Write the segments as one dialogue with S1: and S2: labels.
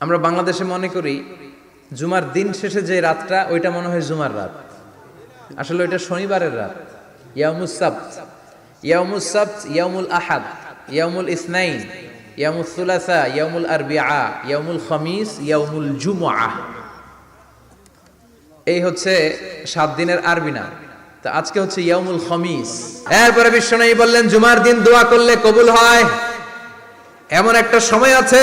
S1: আমরা বাংলাদেশে মনে করি, জুমার দিন শেষে যে রাতটা, ওইটা মনে হয় জুমার রাত। আসলে ওইটা শনিবারের রাত। ইয়ামুস সাবত। ইয়ামুল আহাদ ইয়ামুল ইসনাইন ইয়ামুল সুলাসা ইয়ামুল আরবিআ ইয়ামুল খামিস ইয়ামুল জুমআ। এই হচ্ছে সাত দিনের আরবি নাম। তা আজকে হচ্ছে ইয়ামুল খমিস। এরপরে বিশ্বনাই বললেন, জুমার দিন দোয়া করলে কবুল হয়। এমন একটা সময় আছে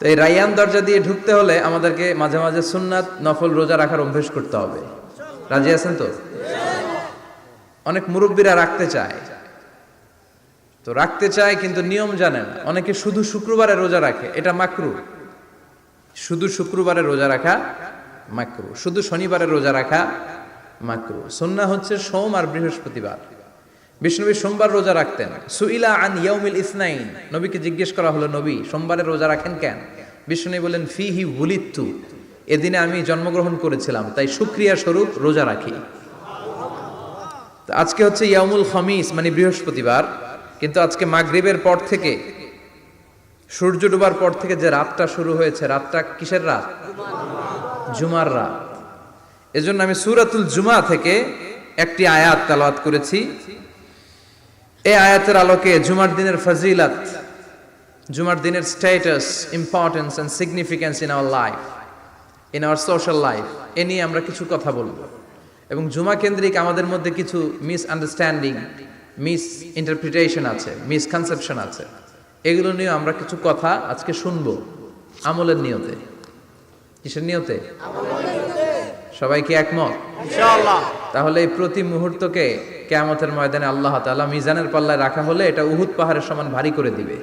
S1: তো এই রাইয়ান দরজা দিয়ে ঢুকতে হলে আমাদেরকে মাঝে মাঝে সুন্নাত, নফল রোজা রাখার অভ্যেস করতে হবে। রাজি আছেন তো? অনেক মুরব্বীরা রাখতে চায়। তো রাখতে চায় কিন্তু নিয়ম জানে না। অনেকে শুধু শুক্রবারে রোজা রাখে, এটা মাকরু। শুধু শুক্রবারে রোজা রাখা মাকরু। শুধু শনিবারে রোজা রাখা মাকরু। সন্না হচ্ছে সোম আর বৃহস্পতিবার। বিষ্ণুবী সোমবার রোজা রাখতেন। সুইলা আন ইয়াউমিল ইসনাইন। নবীকে জিজ্ঞেস করা হলো, নবী, সোমবারে রোজা রাখেন কেন? বিষ্ণু বলেন ফি হি বুলিত্তু এদিনে আমি জন্মগ্রহণ করেছিলাম, তাই সুক্রিয়া স্বরূপ রোজা রাখি। আজকে হচ্ছে ইয়ামুল খমিস মানে বৃহস্পতিবার। কিন্তু আজকে মাগরিবের পর থেকে, সূর্য ডুবার পর থেকে যে রাতটা শুরু হয়েছে, রাতটা কিসের রাত? জুমার রাত। এজন্য আমি সুরাতুল জুমা থেকে একটি আয়াত তালাওয়াত করেছি। এই আয়াতের আলোকে জুমার দিনের ফজিলাত জুমার দিনের status importance and significance in our life in our social life এ নিয়ে আমরা কিছু কথা বলব। এবং জুমা কেন্দ্রিক আমাদের মধ্যে কিছু মিস আন্ডারস্ট্যান্ডিং মিস ইন্টারপ্রিটেশন আছে মিসকনসেপশন আছে। এগুলো নিয়ে আমরা কিছু কথা আজকে শুনব আমলের নিয়তে। কিসের নিয়তে? সবাই কি একমত? তাহলে এই প্রতি মুহূর্তকে কেয়ামতের ময়দানে আল্লাহ তাআলা মিজানের পাল্লায় রাখা হলে এটা উহুদ পাহাড়ের সমান ভারী করে দিবে।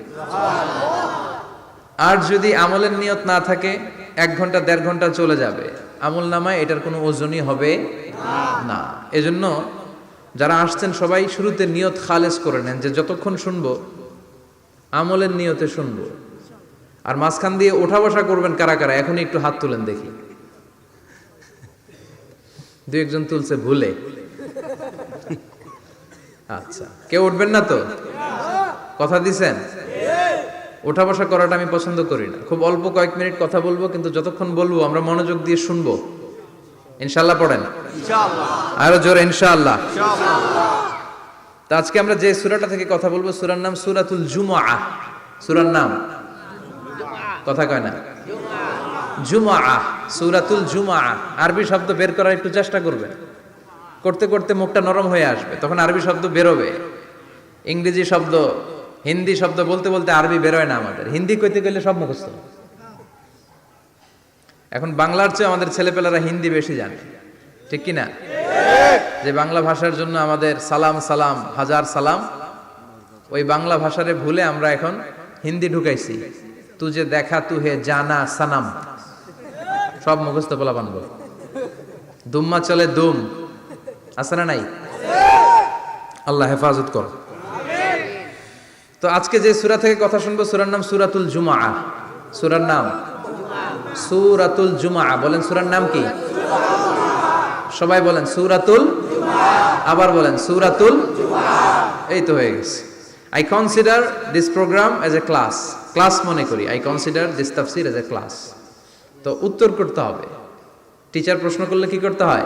S1: আর যদি আমলের নিয়ত না থাকে, এক ঘণ্টা, দেড় ঘণ্টা চলে যাবে। আমল নামায় এটার কোনো ওজনই হবে না। এজন্য যারা আসছেন সবাই শুরুতে নিয়ত খালেজ করে নেন যে যতক্ষণ শুনব, আমলের নিয়তে শুনব। আর মাঝখান দিয়ে ওঠা বসা করবেন কারা কারা, এখনই একটু হাত তুলেন দেখি। দু একজন তুলছে ভুলে। আচ্ছা। কেউ উঠবেন না তো? কথা দিছেন? ওঠা বসা করাটা আমি পছন্দ করি না। খুব অল্প কয়েক মিনিট কথা বলব কিন্তু যতক্ষণ বলব আমরা মনোযোগ দিয়ে শুনব। ইনশাল্লাহ পড়েন? আরও জোরে ইনশাআল্লাহ। তা আজকে আমরা যে সুরাটা থেকে কথা বলব সুরার নাম সূরাতুল জুমআ। সুরার নাম? কথা কয় না। জুমআ সুরাতুল জুমআ। আরবি শব্দ বের করার একটু চেষ্টা করবেন। করতে করতে মুখটা নরম হয়ে আসবে, তখন আরবি শব্দ বেরোবে। ইংরেজি শব্দ, হিন্দি শব্দ বলতে বলতে আরবি বেরোয় না আমাদের। হিন্দি কইতে গেলে সব মুখস্থ। এখন বাংলার চেয়ে আমাদের ছেলেপেলেরা হিন্দি বেশি জানে। ঠিক কি না যে বাংলা ভাষার জন্য আমাদের সালাম সালাম, হাজার সালাম, ওই বাংলা ভাষারে ভুলে আমরা এখন হিন্দি ঢুকাইছি। তু যে দেখা তু হে জানা সানাম। সব মুখস্থ বলা। বানব দুম্মা চলে দুম। আছে না নাই? আল্লাহ হেফাজত কর। তো আজকে যে সুরা থেকে কথা শুনব, সুরার নাম সুরাতুল জুমা সুরার নাম? সুরাতুল জুমা বলেন সুরার নাম কি? সবাই বলেন সুরাতুল আবার বলেন সুরাতুল এই তো হয়ে গেছে। I consider this programme as a class class মনে করি। আই কনসিডার দিস তাফসির এজ এ ক্লাস তো উত্তর করতে হবে। টিচার প্রশ্ন করলে কি করতে হয়?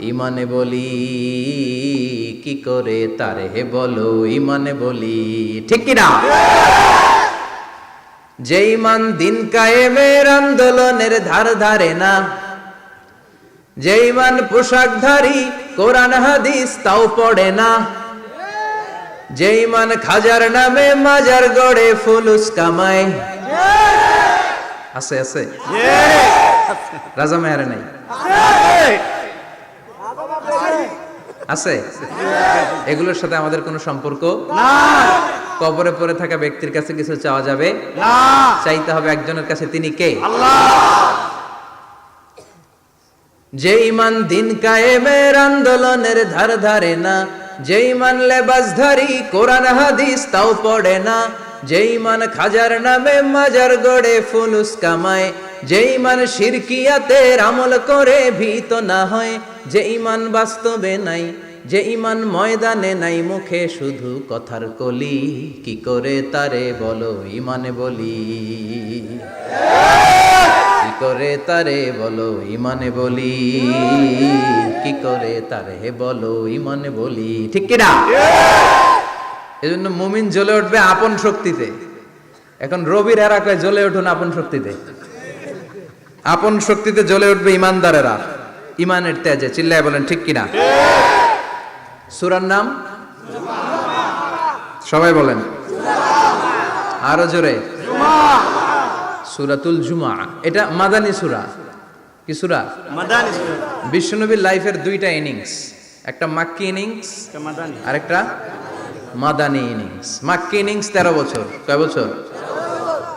S1: ইমানে বলি কি করে তারে বলো? ইমানে বলি ঠিক কিনা? যে ইমান দিন কায়েমের আন্দোলনের ধার ধারে না যে ইমান পোশাকধারী কোরআন হাদিস তাও পড়ে না যে ইমান খাজার নামে মাজার গড়ে ফুলুস কামায়। আছে আছে? রাজা মেয়ারে নাই? আছে? এগুলোর সাথে আমাদের কোনো সম্পর্ক কবরে পড়ে থাকা ব্যক্তির কাছে কিছু চাওয়া যাবে? না। চাইতে হবে একজনের কাছে তিনি কে? যে ইমান দিন কায়েমের আন্দোলনের ধার ধারে না যে ইমান লেবাসধারী কোরআন হাদিস তাও পড়ে না যে ইমান খাজার নামে মাজার গড়ে ফুলুস কামায় যে ইমান শিরকিয়াতের আমল করে ভীত না হয় যে ইমান বাস্তবে নাই যে ইমান ময়দানে নাই, মুখে শুধু কথার কলি, কি করে তারে বলো ইমানে বলি? কি করে তারে বলো ইমানে বলি? কি করে তারে বলো ইমানে বলি? ঠিক কিনা এজন্য মুমিন জ্বলে উঠবে আপন শক্তিতে। এখন রবির এলাকায় জ্বলে উঠুন আপন শক্তিতে। আপন শক্তিতে জ্বলে উঠবে ইমানদারেরা। ইমানের তেজে চিল্লায় বলেন ঠিক কিনা? সুরার নাম? সবাই বলেন। আরও জোরে। সুরাতুল জুমা। এটা মাদানী সুরা। কি সুরা? বিশ্বনবীর লাইফের দুইটা ইনিংস। একটা মাক্কি ইনিংস
S2: মাদানি।
S1: আর একটা মাদানী ইনিংস। মাক্কি ইনিংস তেরো বছর। কয় বছর?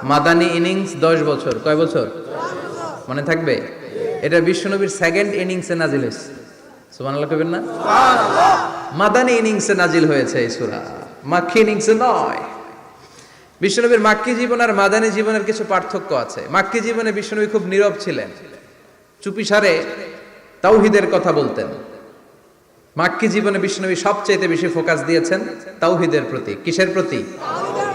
S1: মাদানী ইনিংস দশ বছর। কয় বছর? মনে থাকবে? এটা বিশ্বনবীর সেকেন্ড ইনিংসে নাজিল হয়েছে। সুবহানাল্লাহ কইবেন না? মাদানী ইনিংসে নাজিল হয়েছে এই সূরা। মাক্কি ইনিংসে নয়। বিশ্বনবীর মাক্কি জীবন আর মাদানী জীবনের কিছু পার্থক্য আছে। মাক্কি জীবনে বিশ্বনবী খুব নীরব ছিলেন। চুপিসারে তাওহিদের কথা বলতেন। মাক্কি জীবনে বিষ্ণবী সবচেয়ে বেশি ফোকাস দিয়েছেন তাওহিদের প্রতি। কিসের প্রতি?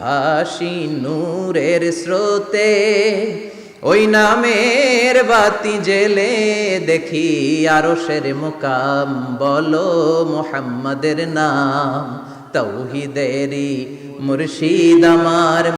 S1: ভাসি নূরের স্রোতে, ওই নামের বাতি জেলে দেখি আরশের মোকাম, বলো মোহাম্মদের নাম তৌহিদেরি মুর্শিদ আমার